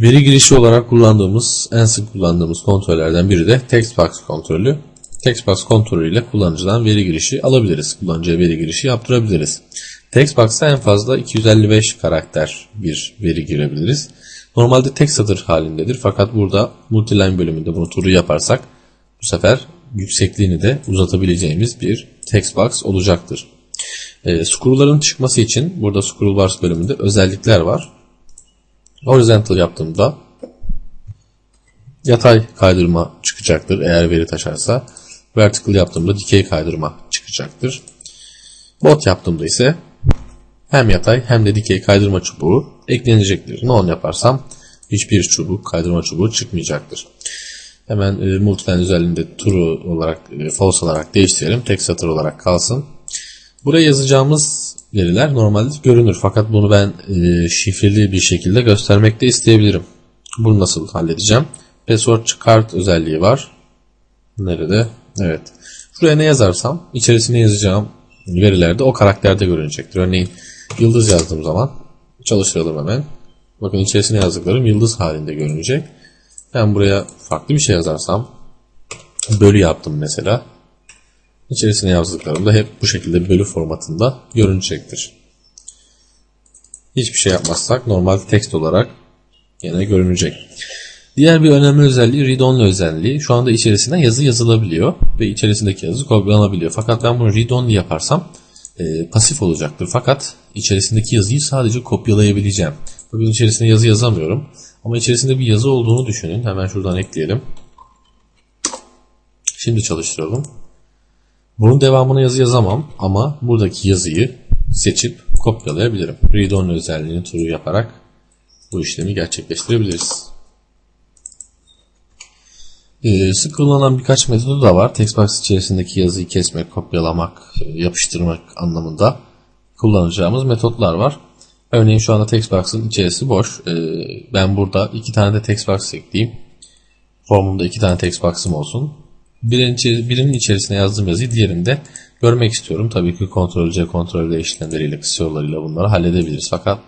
Veri girişi olarak kullandığımız, en sık kullandığımız kontrollerden biri de textbox kontrolü. Textbox kontrolü ile kullanıcıdan veri girişi alabiliriz. Kullanıcıya veri girişi yaptırabiliriz. Textbox'ta en fazla 255 karakter bir veri girebiliriz. Normalde tek satır halindedir fakat burada multiline bölümünde bunu turu yaparsak bu sefer yüksekliğini de uzatabileceğimiz bir textbox olacaktır. E, scroll'ların çıkması için burada scroll bars bölümünde özellikler var. Horizontal yaptığımda yatay kaydırma çıkacaktır eğer veri taşarsa. Vertical yaptığımda dikey kaydırma çıkacaktır. Bot yaptığımda ise hem yatay hem de dikey kaydırma çubuğu eklenecektir. Non yaparsam hiçbir çubuk, kaydırma çubuğu çıkmayacaktır. Hemen e, multiline özelliğinde true olarak, e, false olarak değiştirelim. Tek satır olarak kalsın. Buraya yazacağımız veriler normalde görünür. Fakat bunu ben e, şifreli bir şekilde göstermek de isteyebilirim. Bunu nasıl halledeceğim? Password çıkart özelliği var. Nerede? Evet. Şuraya ne yazarsam içerisine yazacağım verilerde o karakterde görünecektir. Örneğin yıldız yazdığım zaman çalıştıralım hemen. Bakın içerisine yazdıklarım yıldız halinde görünecek. Ben buraya farklı bir şey yazarsam bölü yaptım mesela. İçerisine yazdıklarım da hep bu şekilde bölü formatında görünecektir. Hiçbir şey yapmazsak normal text olarak yine görünecek. Diğer bir önemli özelliği read only özelliği. Şu anda içerisine yazı yazılabiliyor ve içerisindeki yazı kopyalanabiliyor. Fakat ben bunu read only yaparsam e, pasif olacaktır. Fakat içerisindeki yazıyı sadece kopyalayabileceğim. Bugün içerisinde yazı yazamıyorum. Ama içerisinde bir yazı olduğunu düşünün. Hemen şuradan ekleyelim. Şimdi çalıştıralım. Bunun devamını yazı yazamam ama buradaki yazıyı seçip kopyalayabilirim. Read only özelliğini true yaparak bu işlemi gerçekleştirebiliriz. Ee, sık kullanılan birkaç metodu da var. Textbox içerisindeki yazıyı kesmek, kopyalamak, e, yapıştırmak anlamında kullanacağımız metotlar var. Örneğin şu anda textbox'ın içerisi boş. Ee, ben burada iki tane de textbox ekleyeyim. Formumda iki tane textbox'ım olsun. Birinin, içeri- birinin içerisine yazdığım yazıyı diğerinde görmek istiyorum. Tabii ki Ctrl C, Ctrl V işlemleriyle, kısa bunları halledebiliriz. Fakat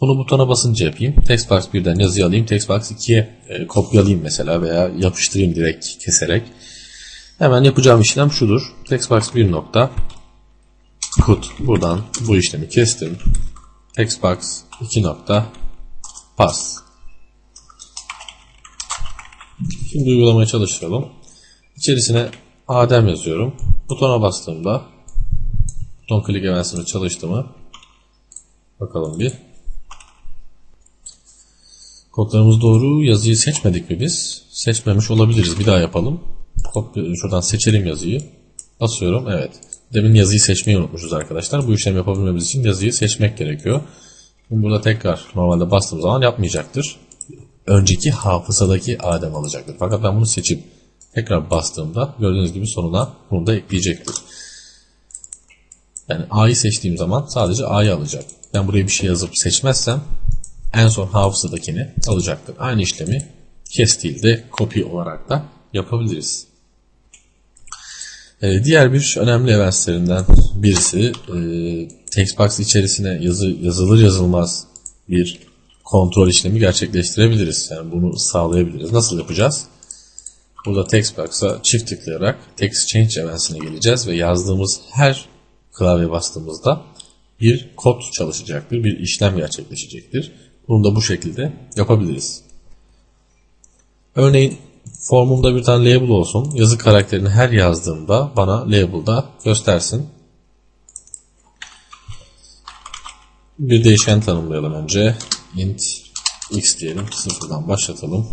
bunu butona basınca yapayım. Textbox 1'den yazıyı alayım. Textbox 2'ye e, kopyalayayım mesela veya yapıştırayım direkt keserek. Hemen yapacağım işlem şudur. Textbox 1 nokta kut. Buradan bu işlemi kestim. Textbox 2 nokta pass. Şimdi uygulamaya çalıştıralım. İçerisine Adem yazıyorum. Butona bastığımda buton click events'imiz çalıştı mı? Bakalım bir. Kodlarımız doğru. Yazıyı seçmedik mi biz? Seçmemiş olabiliriz. Bir daha yapalım. Kopya, şuradan seçelim yazıyı. Basıyorum. Evet. Demin yazıyı seçmeyi unutmuşuz arkadaşlar. Bu işlem yapabilmemiz için yazıyı seçmek gerekiyor. Şimdi burada tekrar normalde bastığım zaman yapmayacaktır. Önceki hafızadaki Adem alacaktır. Fakat ben bunu seçip tekrar bastığımda gördüğünüz gibi sonuna bunu da ekleyecektir. Yani A'yı seçtiğim zaman sadece A'yı alacak. Ben buraya bir şey yazıp seçmezsem en son hafızadakini alacaktır. Aynı işlemi kes değil de copy olarak da yapabiliriz. Ee, diğer bir önemli eventlerinden birisi e, textbox içerisine yazı yazılır yazılmaz bir kontrol işlemi gerçekleştirebiliriz. Yani bunu sağlayabiliriz. Nasıl yapacağız? Burada textbox'a çift tıklayarak text change eventsine geleceğiz ve yazdığımız her klavye bastığımızda bir kod çalışacaktır, bir işlem gerçekleşecektir. Bunu da bu şekilde yapabiliriz. Örneğin formumda bir tane label olsun. Yazı karakterini her yazdığımda bana label'da göstersin. Bir değişken tanımlayalım önce. int x diyelim. Sıfırdan başlatalım.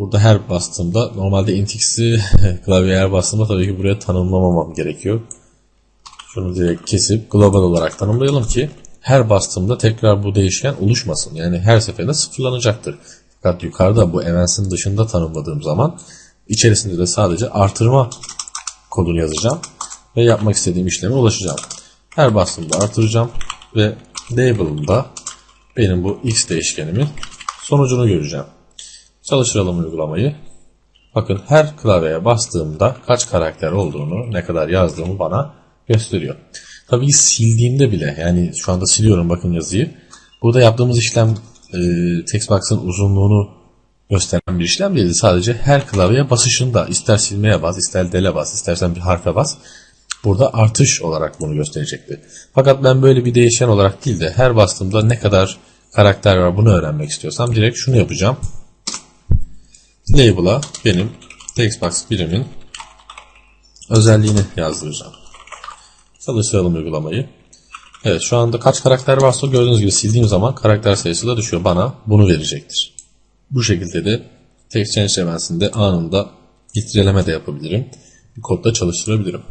Burada her bastığımda normalde int x'i klavyeye her bastığımda tabii ki buraya tanımlamamam gerekiyor. Şunu direkt kesip global olarak tanımlayalım ki her bastığımda tekrar bu değişken oluşmasın. Yani her seferinde sıfırlanacaktır. Fakat yukarıda bu events'in dışında tanımladığım zaman içerisinde de sadece artırma kodunu yazacağım ve yapmak istediğim işleme ulaşacağım. Her bastığımda artıracağım ve label'ımda benim bu x değişkenimin sonucunu göreceğim. Çalıştıralım uygulamayı. Bakın her klavyeye bastığımda kaç karakter olduğunu, ne kadar yazdığımı bana gösteriyor. Tabii sildiğimde bile yani şu anda siliyorum bakın yazıyı. Burada yaptığımız işlem e, textbox'ın uzunluğunu gösteren bir işlem değildi. Sadece her klavyeye basışında ister silmeye bas, ister dele bas, istersen bir harfe bas. Burada artış olarak bunu gösterecekti. Fakat ben böyle bir değişen olarak değil de her bastığımda ne kadar karakter var bunu öğrenmek istiyorsam direkt şunu yapacağım. Label'a benim textbox birimin özelliğini yazdıracağım. Çalıştıralım uygulamayı. Evet şu anda kaç karakter varsa gördüğünüz gibi sildiğim zaman karakter sayısı da düşüyor. Bana bunu verecektir. Bu şekilde de text change eventinde anında filtreleme de yapabilirim. Bir kodda çalıştırabilirim.